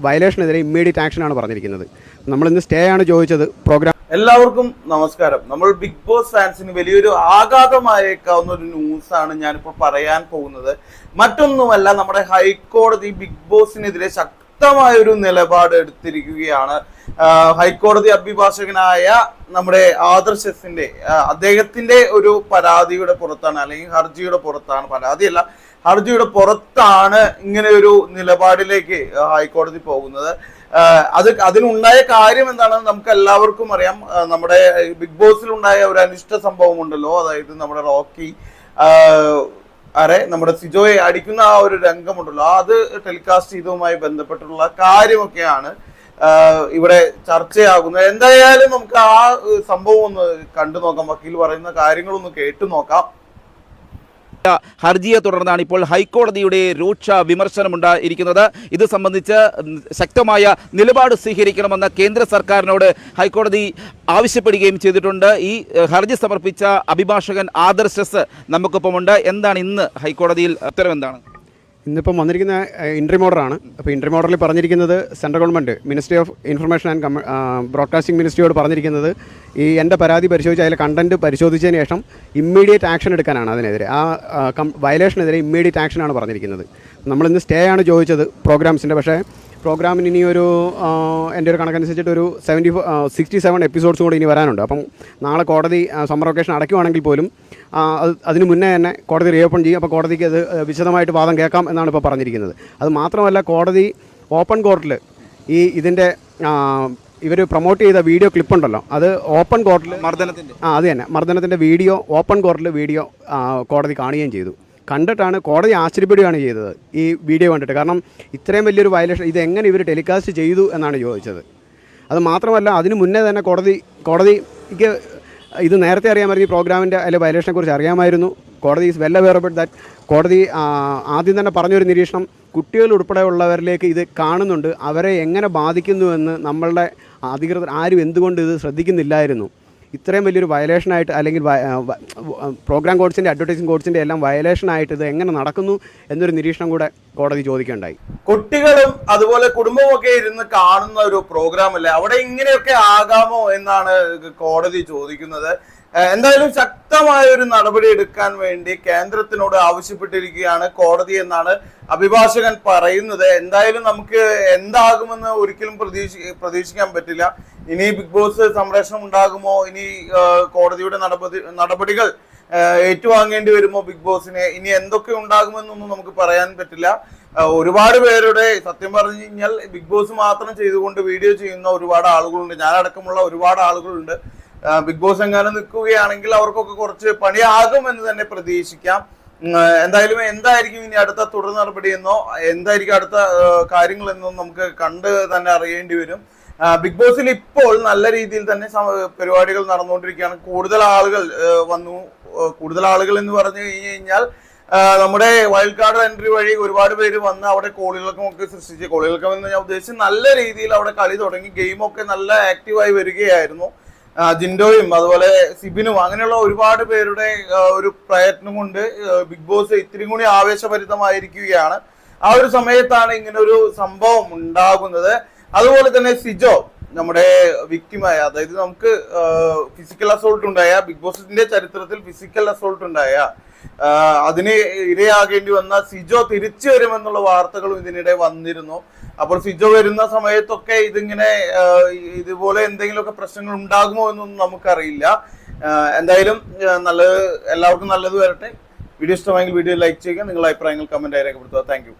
വയലേഷനെതിരെ immediate ആക്ഷനാണ് പറഞ്ഞിരിക്കുന്നത്. നമ്മൾ ഇന്ന് സ്റ്റേ ആണ് ചോദിച്ചത് പ്രോഗ്രാം എല്ലാവർക്കും നമസ്കാരം. നമ്മൾ ബിഗ് ബോസ് ഫാൻസിന് വലിയൊരു ആഘാതമായേക്കാവുന്ന ഒരു ന്യൂസ് ന്യൂസാണ് ഞാനിപ്പോൾ പറയാൻ പോകുന്നത്. മറ്റൊന്നുമല്ല നമ്മുടെ ഹൈക്കോടതി ബിഗ് ബോസിനെതിരെ ശക്തമായ ഒരു നിലപാട് എടുത്തിരിക്കുകയാണ്. ഹൈക്കോടതി അഭിഭാഷകനായ നമ്മുടെ ആദർശസിന്റെ അദ്ദേഹത്തിന്റെ ഒരു പരാതിയുടെ പുറത്താണ് അല്ലെങ്കിൽ ഹർജിയുടെ പുറത്താണ്. പരാതിയല്ല ഹർജിയുടെ പുറത്താണ് ഇങ്ങനെ ഒരു നിലപാടിലേക്ക് ഹൈക്കോടതി പോകുന്നത്. അത് അതിനുണ്ടായ കാര്യം എന്താണെന്ന് നമുക്ക് എല്ലാവർക്കും അറിയാം. നമ്മുടെ ബിഗ് ബോസിൽ ഉണ്ടായ ഒരു അനിഷ്ട സംഭവം ഉണ്ടല്ലോ അതായത് നമ്മുടെ റോക്കി അരെ നമ്മുടെ സിജോയെ അടിക്കുന്ന ആ ഒരു രംഗമുണ്ടല്ലോ. അത് ടെലികാസ്റ്റ് ചെയ്തതുമായി ബന്ധപ്പെട്ടുള്ള കാര്യമൊക്കെയാണ് ഇവിടെ ചർച്ചയാകുന്നത്. എന്തായാലും നമുക്ക് ആ സംഭവം ഒന്ന് കണ്ടു നോക്കാം വക്കീൽ പറയുന്ന കാര്യങ്ങളൊന്ന് കേട്ടു നോക്കാം ഹർജിയെ തുടർന്നാണ് ഇപ്പോൾ ഹൈക്കോടതിയുടെ രൂക്ഷ വിമർശനമുണ്ടായിരിക്കുന്നത്. ഇത് സംബന്ധിച്ച് ശക്തമായ നിലപാട് സ്വീകരിക്കണമെന്ന് കേന്ദ്ര സർക്കാരിനോട് ഹൈക്കോടതി ആവശ്യപ്പെടുകയും ചെയ്തിട്ടുണ്ട്. ഈ ഹർജി സമർപ്പിച്ച അഭിഭാഷകൻ ആദർശസ് നമുക്കൊപ്പമുണ്ട്. എന്താണ് ഇന്ന് ഹൈക്കോടതിയിൽ ഉത്തരവ് എന്താണ് ഇന്നിപ്പം വന്നിരിക്കുന്ന ഇൻട്രി മോഡറാണ് അപ്പോൾ ഇൻട്രി മോഡറിൽ പറഞ്ഞിരിക്കുന്നത് central government ministry of information and കമ്മ broadcasting മിനിസ്ട്രിയോട് പറഞ്ഞിരിക്കുന്നത് ഈ എന്റെ പരാതി പരിശോധിച്ച് അതിലെ കണ്ടന്റ് പരിശോധിച്ചതിന് ശേഷം ഇമ്മീഡിയറ്റ് ആക്ഷൻ എടുക്കാനാണ് അതിനെതിരെ. ആ വയലേഷനെതിരെ ഇമ്മീഡിയറ്റ് ആക്ഷനാണ് പറഞ്ഞിരിക്കുന്നത്. നമ്മളിന്ന് സ്റ്റേ ആണ് ചോദിച്ചത് പ്രോഗ്രാംസിന്റെ പക്ഷേ പ്രോഗ്രാമിന് ഇനി ഒരു എന്റെ ഒരു കണക്കനുസരിച്ചിട്ട് ഒരു സെവന്റി സിക്സ്റ്റി സെവൻ എപ്പിസോഡ്സ് കൂടി ഇനി വരാനുണ്ട്. അപ്പം നാളെ കോടതി സമ്മർ വെക്കേഷൻ അടയ്ക്കുവാണെങ്കിൽ പോലും അത് അതിന് മുന്നേ തന്നെ കോടതി റീഓപ്പൺ ചെയ്യും. അപ്പോൾ കോടതിക്ക് അത് വിശദമായിട്ട് വാദം കേൾക്കാം എന്നാണ് ഇപ്പോൾ പറഞ്ഞിരിക്കുന്നത്. അത് മാത്രമല്ല കോടതി ഓപ്പൺ കോർട്ടിൽ ഈ ഇതിന്റെ ഇവർ പ്രൊമോട്ട് ചെയ്ത വീഡിയോ ക്ലിപ്പുണ്ടല്ലോ. അത് ഓപ്പൺ കോർട്ടിൽ മർദ്ദനത്തിന്റെ. ആ അത് തന്നെ. മർദ്ദനത്തിന്റെ വീഡിയോ ഓപ്പൺ കോർട്ടിൽ വീഡിയോ കോടതി കാണുകയും ചെയ്തു. കണ്ടിട്ടാണ് കോടതി ആശ്ചര്യപ്പെടുകയാണ് ചെയ്തത് ഈ വീഡിയോ കണ്ടിട്ട്. കാരണം ഇത്രയും വലിയൊരു വയലേഷൻ ഇത് എങ്ങനെ ഇവർ ടെലികാസ്റ്റ് ചെയ്തു എന്നാണ് ചോദിച്ചത്. അത് മാത്രമല്ല അതിന് മുന്നേ തന്നെ കോടതി കോടതിക്ക് ഇത് നേരത്തെ അറിയാമായിരുന്നു ഈ പ്രോഗ്രാമിന്റെ അല്ലെങ്കിൽ വയലേഷനെക്കുറിച്ച് അറിയാമായിരുന്നു. കോടതി is well aware about that കോടതി ആദ്യം തന്നെ പറഞ്ഞൊരു നിരീക്ഷണം കുട്ടികൾ ഉൾപ്പെടെയുള്ളവരിലേക്ക് ഇത് കാണുന്നുണ്ട്. അവരെ എങ്ങനെ ബാധിക്കുന്നുവെന്ന് നമ്മളുടെ അധികൃതർ ആരും എന്തുകൊണ്ട് ഇത് ശ്രദ്ധിക്കുന്നില്ലായിരുന്നു. ഇത്രയും വലിയൊരു വയലേഷനായിട്ട് അല്ലെങ്കിൽ പ്രോഗ്രാം കോഡ്സിന്റെ അഡ്വർടൈസിങ് കോഡ്സിന്റെ എല്ലാം വയലേഷനായിട്ട് ഇത് എങ്ങനെ നടക്കുന്നു എന്നൊരു നിരീക്ഷണം കൂടെ കോടതി ചോദിക്കുകയുണ്ടായി. കുട്ടികളും അതുപോലെ കുടുംബമൊക്കെ ഇരുന്ന് കാണുന്ന ഒരു പ്രോഗ്രാം അല്ലേ? അവിടെ ഇങ്ങനെയൊക്കെ ആകാമോ എന്നാണ് കോടതി ചോദിക്കുന്നത്. എന്തായാലും ശക്തമായ ഒരു നടപടി എടുക്കാൻ വേണ്ടി കേന്ദ്രത്തിനോട് ആവശ്യപ്പെട്ടിരിക്കുകയാണ് കോടതി എന്നാണ് അഭിഭാഷകൻ പറയുന്നത്. എന്തായാലും നമുക്ക് എന്താകുമെന്ന് ഒരിക്കലും പ്രതീക്ഷ പ്രതീക്ഷിക്കാൻ പറ്റില്ല. ഇനി ബിഗ് ബോസ് സംരക്ഷണം ഉണ്ടാകുമോ? ഇനി കോടതിയുടെ നടപടി നടപടികൾ ഏറ്റുവാങ്ങേണ്ടി വരുമോ ബിഗ് ബോസിനെ? ഇനി എന്തൊക്കെ ഉണ്ടാകുമെന്നൊന്നും നമുക്ക് പറയാൻ പറ്റില്ല. ഒരുപാട് പേരുടെ സത്യം പറഞ്ഞു കഴിഞ്ഞാൽ ബിഗ് ബോസ് മാത്രം ചെയ്തുകൊണ്ട് വീഡിയോ ചെയ്യുന്ന ഒരുപാട് ആളുകളുണ്ട്. ഞാനടക്കമുള്ള ഒരുപാട് ആളുകളുണ്ട്. ബിഗ് ബോസ് എങ്ങാനും നിൽക്കുകയാണെങ്കിൽ അവർക്കൊക്കെ കുറച്ച് പണിയാകും എന്ന് തന്നെ പ്രതീക്ഷിക്കാം. എന്തായാലും എന്തായിരിക്കും ഇനി അടുത്ത തുടർ നടപടിയെന്നോ എന്തായിരിക്കും അടുത്ത കാര്യങ്ങൾ കാര്യങ്ങളെന്നോ നമുക്ക് കണ്ട് തന്നെ അറിയേണ്ടി വരും. ബിഗ് ബോസിൽ ഇപ്പോൾ നല്ല രീതിയിൽ തന്നെ പരിപാടികൾ നടന്നുകൊണ്ടിരിക്കുകയാണ്. കൂടുതൽ ആളുകൾ വന്നു. കൂടുതൽ ആളുകൾ എന്ന് പറഞ്ഞു കഴിഞ്ഞു കഴിഞ്ഞാൽ നമ്മുടെ വൈൽഡ് കാർഡ് എൻട്രി വഴി ഒരുപാട് പേര് വന്ന് അവിടെ കോളിളക്കം ഒക്കെ സൃഷ്ടിച്ച് കോളിളക്കം എന്ന് ഞാൻ ഉദ്ദേശിച്ച് നല്ല രീതിയിൽ അവിടെ കളി തുടങ്ങി ഗെയിമൊക്കെ നല്ല ആക്റ്റീവായി വരികയായിരുന്നു. ജിൻഡോയും അതുപോലെ സിബിനും അങ്ങനെയുള്ള ഒരുപാട് പേരുടെ ഒരു പ്രയത്നം കൊണ്ട് ബിഗ് ബോസ് ഇത്തിരി കൂടി ആവേശഭരിതമായിരിക്കുകയാണ്. ആ ഒരു സമയത്താണ് ഇങ്ങനെ ഒരു സംഭവം ഉണ്ടാകുന്നത്. അതുപോലെ തന്നെ സിജോ നമ്മുടെ വിക്ടിമായ അതായത് നമുക്ക് ഫിസിക്കൽ അസോൾട്ട് ഉണ്ടായ ബിഗ് ബോസിന്റെ ചരിത്രത്തിൽ ഫിസിക്കൽ അസോൾട്ട് ഉണ്ടായ അതിന് ഇരയാകേണ്ടി വന്ന സിജോ തിരിച്ചു വരുമെന്നുള്ള വാർത്തകളും ഇതിനിടെ വന്നിരുന്നു. അപ്പോൾ സിജോ വരുന്ന സമയത്തൊക്കെ ഇതിങ്ങനെ ഇതുപോലെ എന്തെങ്കിലുമൊക്കെ പ്രശ്നങ്ങൾ ഉണ്ടാകുമോ എന്നൊന്നും നമുക്കറിയില്ല. എന്തായാലും നല്ലത് എല്ലാവർക്കും നല്ലത് വരട്ടെ. വീഡിയോ ഇഷ്ടമായെങ്കിൽ വീഡിയോ ലൈക്ക് ചെയ്യുക. നിങ്ങളുടെ അഭിപ്രായങ്ങൾ കമന്റ് രേഖപ്പെടുത്തുക. താങ്ക്